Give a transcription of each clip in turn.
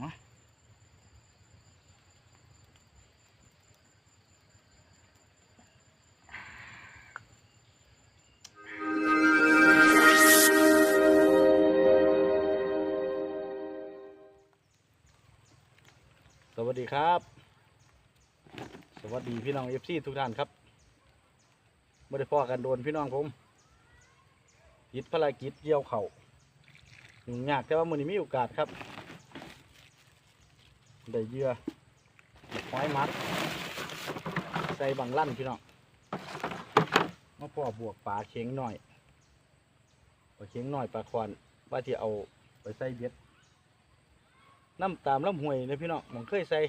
มาสวัสดีครับ สวัสดีพี่น้องเอฟซีทุกท่านครับไม่ได้พอกันโดนพี่น้องผมยิดภารกิจเกี่ยวเข่ายุ่งยากแต่ว่ามือนี้มีโอกาสครับ ได้เยื่อห้อยมัด ใส่บังลั่นพี่น้องมาพ่อบวกปลาเข็งหน่อยปลาเข็งหน่อยปลาควันว่าที่เอาไปใส่เบ็ดน้ำตามลำห้วยเลยพี่น้องผมเคยใส่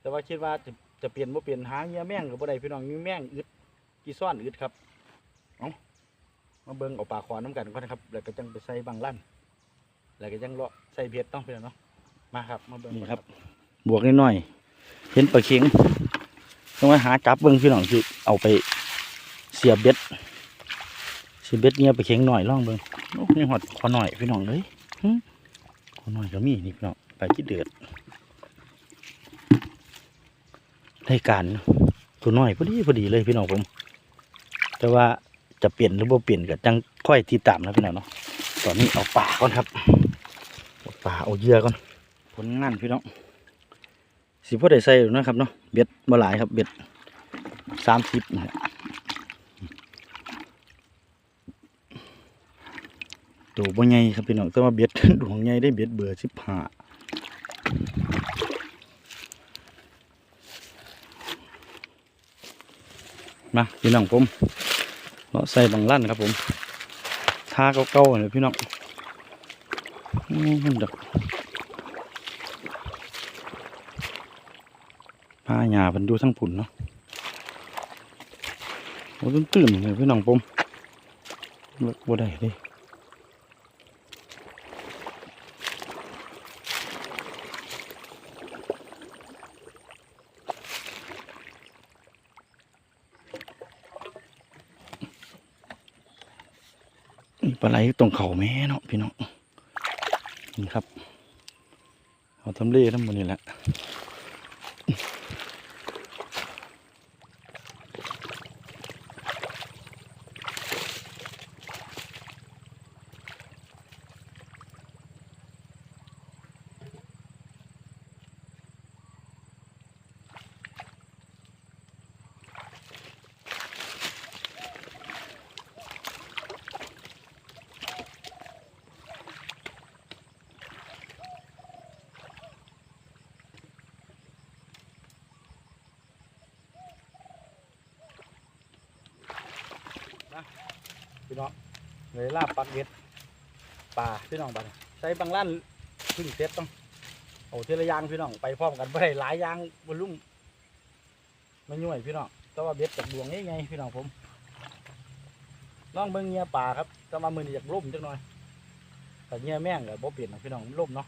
แต่ว่าคิดว่าจะจะเปลี่ยนบ่เปลี่ยนหางเหยื่อแม่งกับบ่ได้พี่น้องมีแม่งอึดกี่ซ่อนอึดครับเอามาเบิ่งเอาปลาควันน้ำกันก่อนนะครับแล้วก็จังไปใส่บังลั่นแล้วก็จังเลาะใส่เบ็ดต้องพี่น้องเนาะ มาครับมาเบิ่งนี่ครับ บวกนิดหน่อยเห็นปลาเค็งต้องมาหาจับเบิ่งพี่น้องคือเอาไปเสียบเบ็ดเสียบเบ็ดเนี่ยปลาเค็งหน่อยล่องเบิ่งโอ้นี่หอดขอหน่อยพี่น้องเลยหึขอหน่อยก็มีนี่พี่น้องไปที่เดือดได้การเนาะตัวน้อยพอดีพอดีเลยพี่น้องผม แต่ว่าจะเปลี่ยนหรือบ่เปลี่ยนก็จังค่อยติดตามนะพี่น้องเนาะตอนนี้เอาปลาก่อนครับ เอาปลาเอาเหยื่อก่อน ผลงานพี่น้องสิพ่อได้ใส่หรอกนะครับเนาะเบ็ดบ่หลายครับเบ็ดสามสิบนี่แหละตัวบ่ใหญ่ครับพี่น้องแต่ว่าเบ็ดดวงใหญ่ได้เบ็ดเบอร์สิบห้ามาพี่น้องผมเราะใส่บางลั่นครับผมท่าเก่าๆเลยพี่น้องอืมดอก ผ้าหยาเป็นดูทั้งผุนเนาะโอ้ตื่นตื่นเลยพี่น้องผมเลิกบ่ได้เลยนี่ปลาไหลตรงเข่าแม่เนาะพี่น้องนี่ครับเอาทำเล่ทั้งหมดนี่แหละ พี่น้องเลยลาบปักเบ็ดป่าพี่น้องบ้านใส่บางล้านพึ่งเซ็ตต้องเอาเทละอยางพี่น้องไปพร้อมกันบ่ได้หลายอยางบนลุ่มไม่ย่วยพี่น้องแต่ว่าเบ็ดจากดวงง่ายๆพี่น้องผมลองเบิ่งเงียป่าครับแต่ว่ามือนี้อยากล่มจังหน่อยแต่เงียแม่งกับบ่เปลี่ยนหรอกพี่น้องมันล่มเนาะ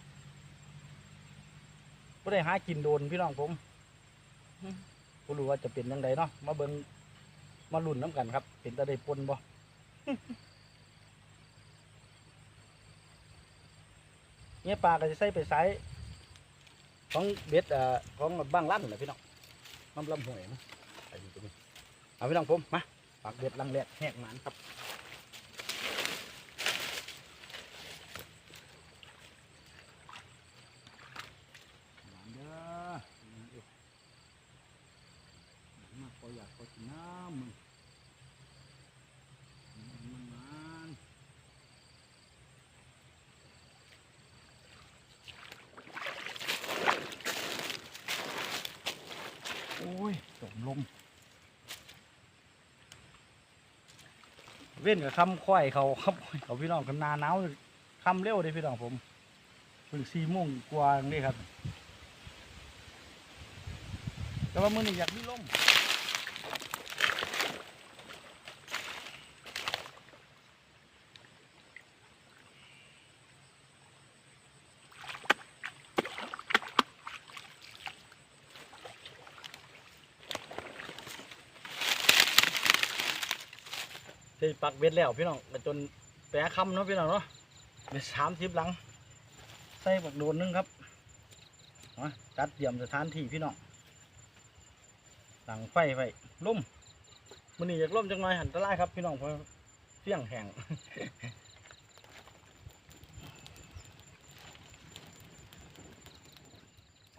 บ่ได้หากินโดนพี่น้องผมบ่รู้ว่าจะเป็นยังไงเนาะมาเบิ่งมาลุ้นน้ำกันครับเป็นตาได้ปนบ่ เนี่ยปลาก็จะใส่ไปใส่ของเบ็ดเอ่อของบ้างลั่นนะพี่น้องน้ำลำหวยนะไปดูตรงนี้เอาพี่น้องผมมาปากเบ็ดลังแรกแหกหมันครับหวานเด้อมาขออยากขอกินน้ำมึงมันมัน โอ้ยจมลง เว้นกับคำควายเขาครับเขาพี่น้องกันนาหนาวคำเร็วเลยพี่น้องผมเพิ่งสี่โมงกว่านี่ครับ แต่ว่ามือนี่อยากมีลม ที่ปักเบ็ดแล้วพี่น้องจนแปะคำเนาะพี่น้องเนาะเป็นสามสิบหลัง ใส่บักโดนหนึงครับมาจัดเตรียมสถานที่พี่น้องตั้งไฟไว้ล่มมันนี่อยากล่มจังหน่อยหันตะไลครับพี่น้องเพราะเสี่ยงแห้ง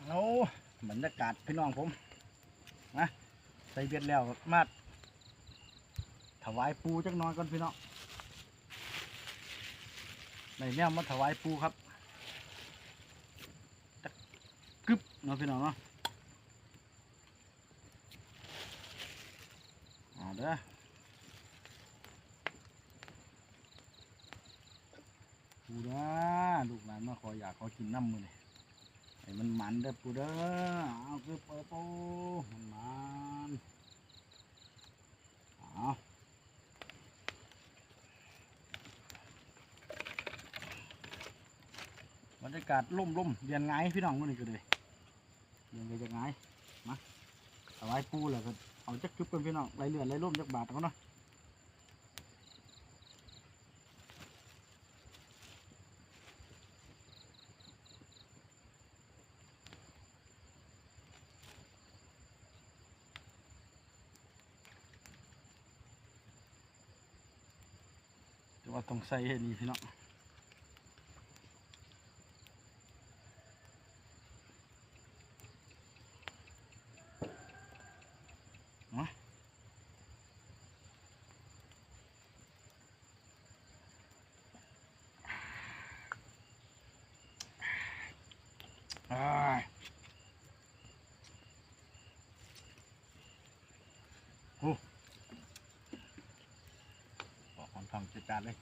เอาบรรยากาศพี่น้องผมนะใส่เบ็ดแล้วมา ถวายปูจักน้อยก่อนพี่น้องในแนวมาถวายปูครับจักกึบเนาะพี่น้องเนาะเอาเด้อปูเด้อลูกหลานมาขออยากขอกินน้ำมือนี่ให้มันมันเด้อปูเด้อเอาคือเปิดปูมันมันเอาบ รยากาศล่มล่มเรียนไงายพี่น้องมันนี่ก็เลยเรียนไปจะไงายมาเอาไว้ปูแล้วก็เอาจักจุบเป็นพี่น้องไรเลือดไรล่มจักบาทเอาเนาะแต่ว่าต้องใส่ให้ดีพี่น้องมาอ้ายโอ้บอกความทำจัดการเลย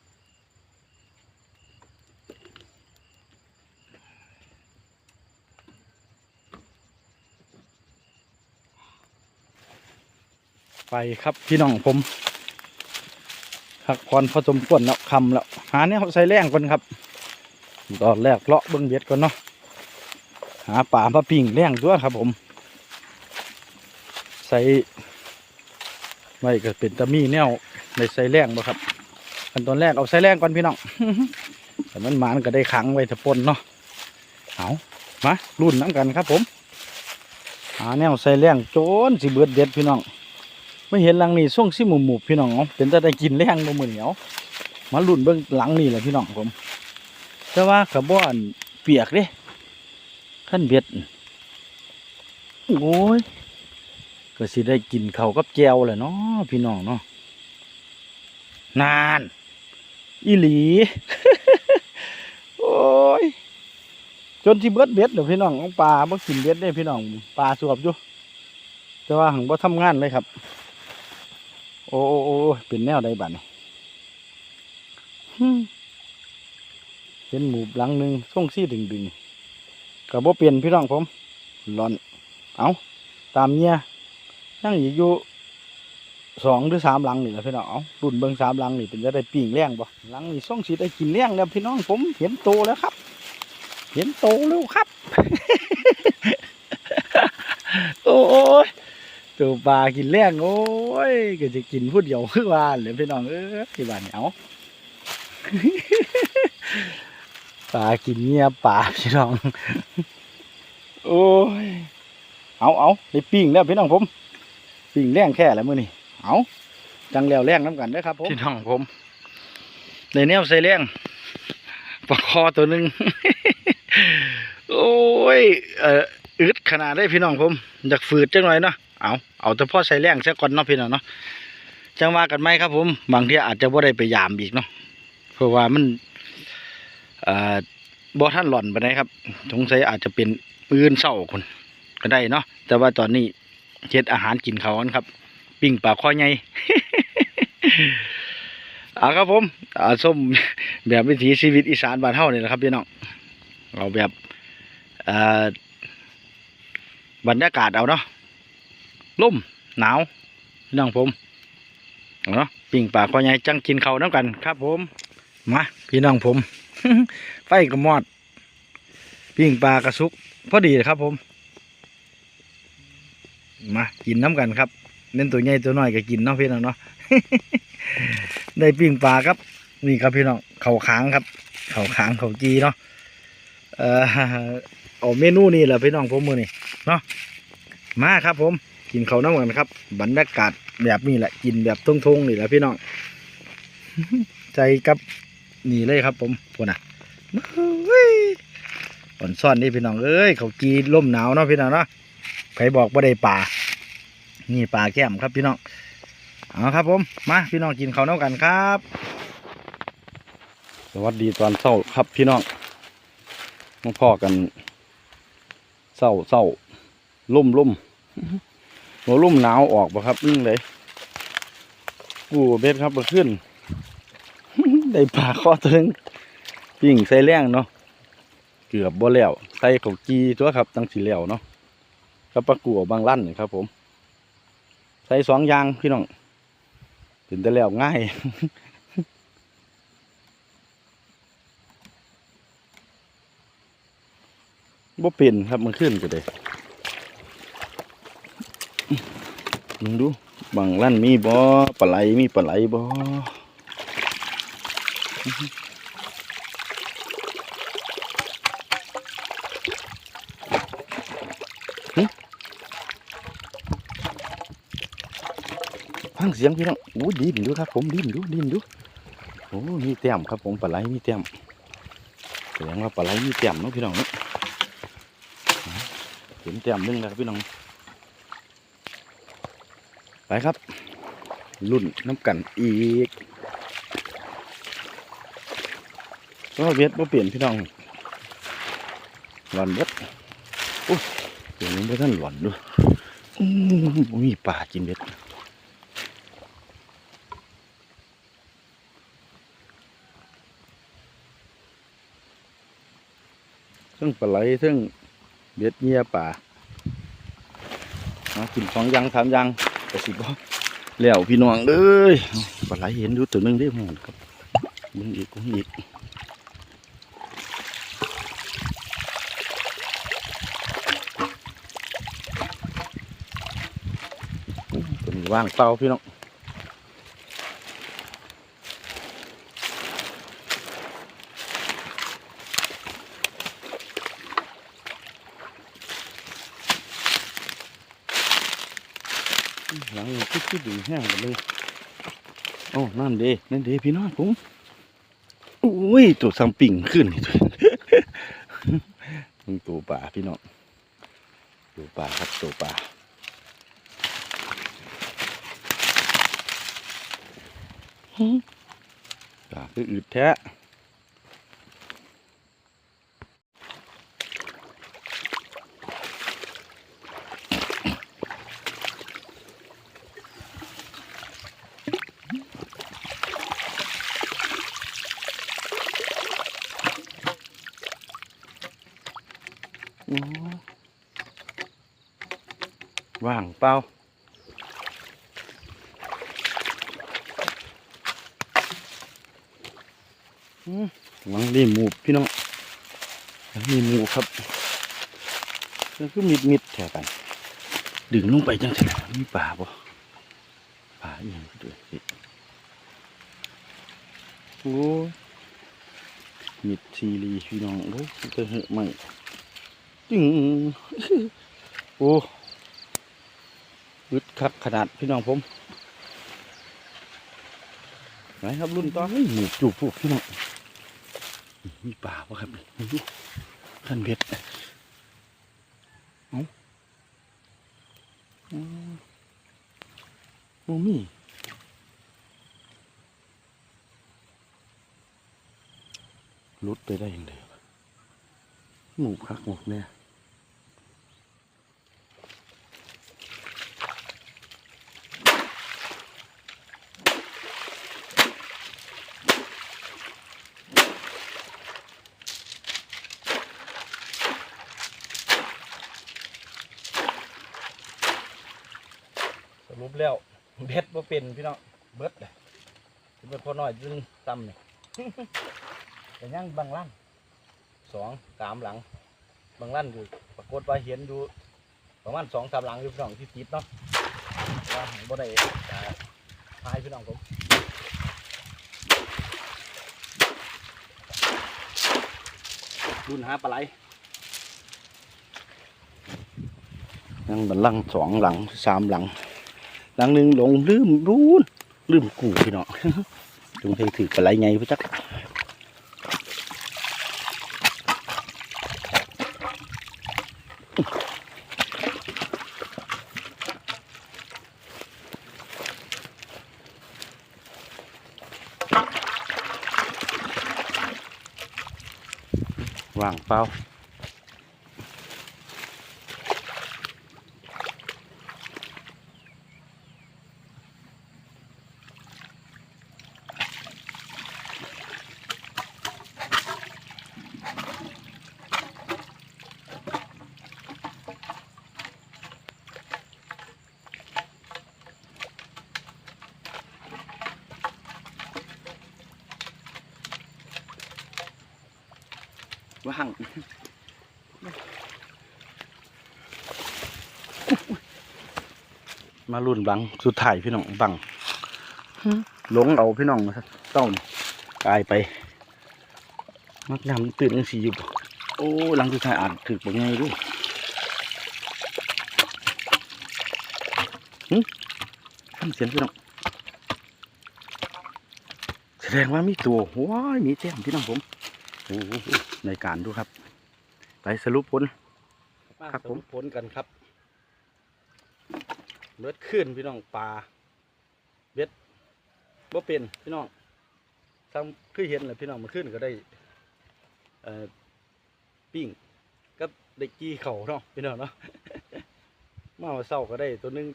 ไปครับพี่น้องผมพักผ่อนพอสมควรแล้วคำแล้วหาเนี่ยเขาใส่แรงก่อนครับ ตอนแรกเลาะเบิ้งเบ็ดก่อนเนาะหาป่ามาปิ่งแรงตัวครับผม ใส่ไว้ก็เป็นตะมีแนวในใส่แรงบ่ครับ ขั้นตอนแรกเอาใส่แรงก่อนพี่น้องแต่มันหมานก็ได้ขังไว้ถ้าปนเนาะเอามารุ่นน้ำกันครับผมหาแนวใส่แรงโจนสิเบิดเด็ดพี่น้องไม่เห็นหลังนี่ส่งซิหมุหมุพี่น้องเป็นแต่ได้กินแรงบ่มือเหนียวมาลุ่นเบื้องหลังนี่แหละพี่น้องผมแต่ว่าขบอนเปียกเด้ขั้นเบ็ดโอ้ยก็สิได้กินเขากับแจวแหละเนาะพี่น้องเนาะนาน อีหลี โอ้ย จนที่เบิดเบ็ดเดี๋ยวพี่น้องเอาปลาบ่กินเบ็ดได้พี่น้องปลาสวบอยู่แต่ว่าหังบ่ทำงานเลยครับ โอ้โอ้โอ้เป็นแนวใดบัดนี่เป็นหมูหลังหนึ่งส่งซี่ดึงดึงกับบ่เปลี่ยนพี่น้องผมหลอน เอาตามเนี่ยนั่งอยู่ สองหรือสามหลังนี่แหละพี่น้องรุ่นเบิ้งสามหลังนี่เป็นจะได้ปิ่งแรงบ่หลังนี่ส่องสีได้กินแรงแล้วพี่น้องผมเห็นโตแล้วครับ เห็นโตแล้วครับ โอ้ยตัวปลากินแรงโอ้ยก็จะกินพูดเดียวคือว่าเลยพี่น้องเออที่บ้านเนี่ยเอาปลากินเงียบปลาพี่น้อง โอ้ย เอาเอาได้ปิ้งแล้วพี่น้องผมปิ้งแรงแค่แล้วมื้อนี้ เอาจังแล้วแรงน้ำกันเด้อครับผมพี่น้องผมในแนวใส่แรงปลาคอตัวหนึ่งโอ้ยเอ่ออึดขนาดได้พี่น้องผมอยากฝืดจังหน่อยเนาะเอาเอาแต่พ่อใส่แรงซะก่อนเนาะพี่น้องเนาะจังว่ากันไหมครับผม บางทีอาจจะบ่ได้ไปยามอีกเนาะเพราะว่ามันเอ่อบ่ท่านหล่อนไปไหนใดครับสงสัยอาจจะเป็นปืนเศร้าคนก็ได้เนาะแต่ว่าตอนนี้เฮ็ดอาหารกินเขากันครับ ปิ้งปลาข้อใหญ่อาครับผมอาส้มแบบวิถีชีวิตอีสานบ้านเฮานี่แหละครับพี่น้องเอาแบบอ่อบรรยากาศเอาเนาะล่มหนาวพี่น้องผมเนาะปิ่งปลาคอใหญ่จังกินเขาน้ำกันครับผมมาพี่น้องผม ไฟกระมอดปิ่งปลากระซุกพอดีเลยครับผม มากินน้ำกันครับ เน้นตัวใหญ่ตัวน้อยก็กินเนาะพี่น้องเนาะได้ปิ่งปลาครับ นี่ครับพี่น้องเข่าค้างครับ เข่าค้างเข่าจีเนาะเอ่อเอาเมนูนี่แหละพี่น้องผมมือนี่เนาะมาครับผมกินเขาน้ำกันครับ บรรยากาศแบบนี้แหละกินแบบทงๆนี่แหละพี่น้องใจกับนี่เลยครับ ผมพวกน่ะอ่อนซ่อนนี่พี่น้องเอ้ยเขากีล่มหนาวเนาะพี่น้องเนาะใครบอกว่าได้ป่า นี่ป่าแก้มครับพี่น้องเอาครับผมมาพี่น้องกินข้าวน้ำกันครับ สวัสดีตอนเช้าครับพี่น้องมาพ่อกันเศร้าเศร้าล่มล่มหัวล่มหนาวออกบ่ครับนึ่งเลยกูเบ็ดครับมาขึ้น ได้ปลาข้อตึงปิ่งใส่แรงเนาะเกือบบ่แล้วใส่เขากีตัวครับตั้งสีแล้วเนาะกับปลากูบางลั่นนะครับผม ส่สองอยางพี่น้องถึงแต่แล้วง่ายบ่เป็นครับมันขึ้นก็ได้มึงดูบางลั่นมีบ่ปลาไหลมีปลาไหลบ่ ฟังเสียงพี่น้องโอ้ดินดูครับ ผมดินดูดินดูโอ้มีแต้มครับผมปลาไหลมีแต้มแสดงว่าปลาไหลมีแต้มเนาะพี่น้องเนาะเห็นแต้มหนึงแล้วครับพี่น้องไปครับรุ่นน้ำกันอีกก็เวียดบ่เปลี่ยนพี่น้องหลอนเบ็ดโอ้ยเดี๋ยวนี้ไม่ท่านหลอนด้วยอือบ่มีป่ากินเบ็ด ซึ่งปลาไหลซึ่งเบ็ดเงียป่ามากินสองยังสามอยังแต่สิบ่แล้วพี่น้องเอ้ยปลาไหลเห็นอยู่ตัวนึงได้หมดครับมึงอีกมึงอีกตัวนี้ว่างเปล่าพี่น้องหลัง คิดคิดดึงแห้งกันเลยโอ้นั่นเด้นั่นเด้พี่น้องผมอุ้ยตัวซัมปิ่งขึ้นนี่ตัวมึงตัวป่าพี่น้องตัวป่าครับตัวป่าป่าคืออึดแท้ ว่างเปล่าหวังดีหมูพี่น้องหวังดีหมูครับมันคือมิดมิดแถวกัน ดึงลงไปจังสิมีป่าบ่ป่าอีกด้วยสิโอ้มิดซีรีพี่น้องโอ้ยจะเหอะไหมจึงโอ้ อึดคักขนาดพี่น้องผมไหนครับรุ่นต่อเฮ้ยหมูจูบพวกพี่น้องมีป่าปะครับนี่ดูขันเบ็ดเอ้าอืมโอ้มีลุดไปได้ยังไงหมูคักหมดเนี่ยสรุปแล้ว เบ็ดบ่เป็นพี่น้องเบิดเลยสิเป็นพอน้อยจึงซ้ำเนี่ยแต่ยังบางลั่นสองสามหลัง บางลั่นอยู่ปรากฏว่าเห็นอยู่ประมาณสองสามหลังอยู่พี่น้องที่ติดเนาะว่าหันบ่ได้อ่าพายพี่น้องผมดูดุนหาปลาไหลยังบันลังสองหลังสามหลัง หลังหนึ่งหลงลืมรูนลืมกูพี่น้องจงให้ถือปลาไหลไงพี่จักว่างเปล่า ว่าง มารุ่นบังสุดท้ายพี่น้องบังหลงเอาพี่น้องนะครับเต้านี่กลายไปมักยำตื่นยังสีอยู่บ่โอ้หลังสุดท้ายอ่านถึกบ่ไงดูหึทำเสียงพี่น้องแสดงว่ามีตัวว้ายมีแจ้มพี่น้องผมโอ้โหในการดูครับ ไปสรุปผลครับผมผลกันครับ เลือดขึ้นพี่น้องปลาเบ็ดบ่เป็นพี่น้องซ้ำคือเห็นแหละพี่น้องมันขึ้นก็ได้ปิ้งก็ได้กี้เข่าเนาะพี่น้องเนาะมาเศร้าก็ได้ตัวหนึง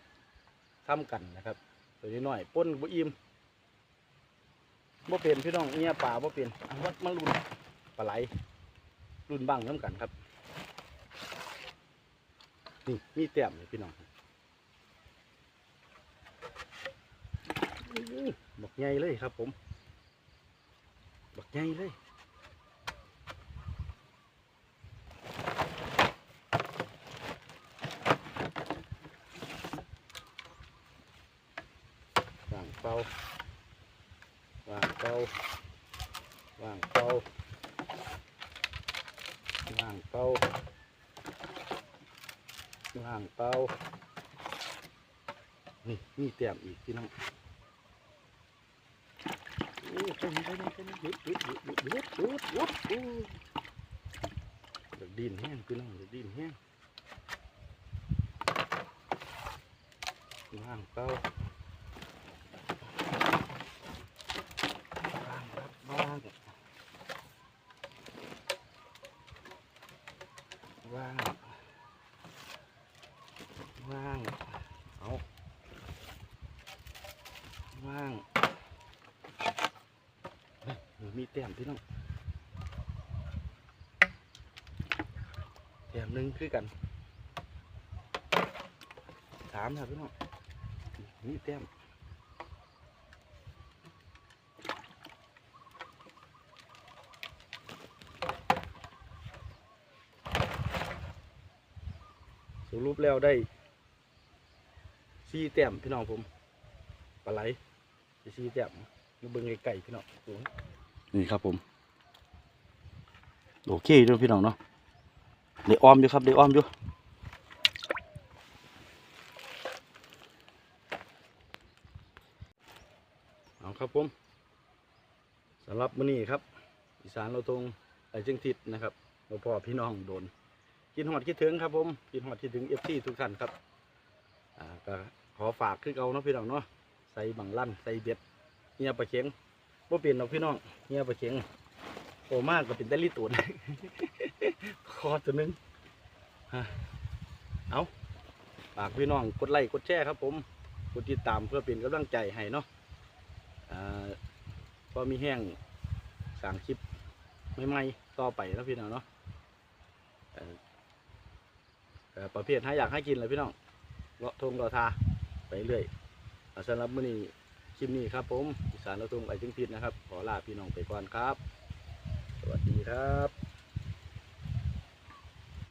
ทำกันนะครับ ตัวนี้น้อยป้นบ่อิ่มบ่เป็นพี่น้องเนี่ยปลาบ่เป็นวัดมาลุ้นปลาไหลรุ่นบังน้ำกันครับนี่มีแต้มเลยพี่น้องอื้อ บักใหญ่เลยครับผม บักใหญ่เลยวางเป้าวางเป้าวางเป้าวางเป้าล่างเป้านี่มีเตียมอีกพี่น้อง โอ้ไปนั่นไปนั่นยุดหยุดหยุดหยุดหยุดยุดยุดเดือดดินแห้งพี่น้องเดี๋ยวดินแห้งล่างเป้าล่างครับล่างล่าง ว่าง เอาว่างเฮ้ยมีแต้มพี่น้องแต้มหนึ่งคือกันสามครับพี่น้องมีแต้มสรุปแล้วได้ซีแต้มพี่น้องผมปลาไหลจะซีแต้มมาเบิ่งไก่พี่น้อง นี่ครับผม โอเคด้วยพี่น้องเนาะเดี๋ยวอ้อมอยู่ครับเดี๋ยวอ้อมอยู่เอาครับผมสำหรับมื้อนี้ครับ อีสานเราตรงไอ้จึงทิศนะครับเราพ่อพี่น้องโดนกินหอดคิดถึงครับผมกินหอดคิดถึงเอฟซีทุกท่านครับอ่าก็ขอฝากคือเอาเนาะพี่น้องเนาะใส่บังลั่นใส่เบ็ดเงียบปลาเข็ง บ่เปลี่ยนเนาะพี่น้องเงียปลาเข็งโอมากก็เป็นแต่ลิตูนคอตัวนึงเอาฝากพี่น้องกดไลค์กดแชร์ครับ ผมกดติดตามเพื่อเป็นกำลังใจให้เนาะพอมีแห้งสั่งคลิปใหม่ๆต่อไปเนาะพี่น้องเนาะเอ่อเอ่อประเภทหาอยากให้กินเลยพี่น้องเลาะทงเลาะทาไปเรื่อยสำหรับมื้อนี้ คลิปนี้ครับผมอีสานเลาะทงไอจึงผิดนะครับ ขอลาพี่น้องไปก่อนครับ สวัสดีครับ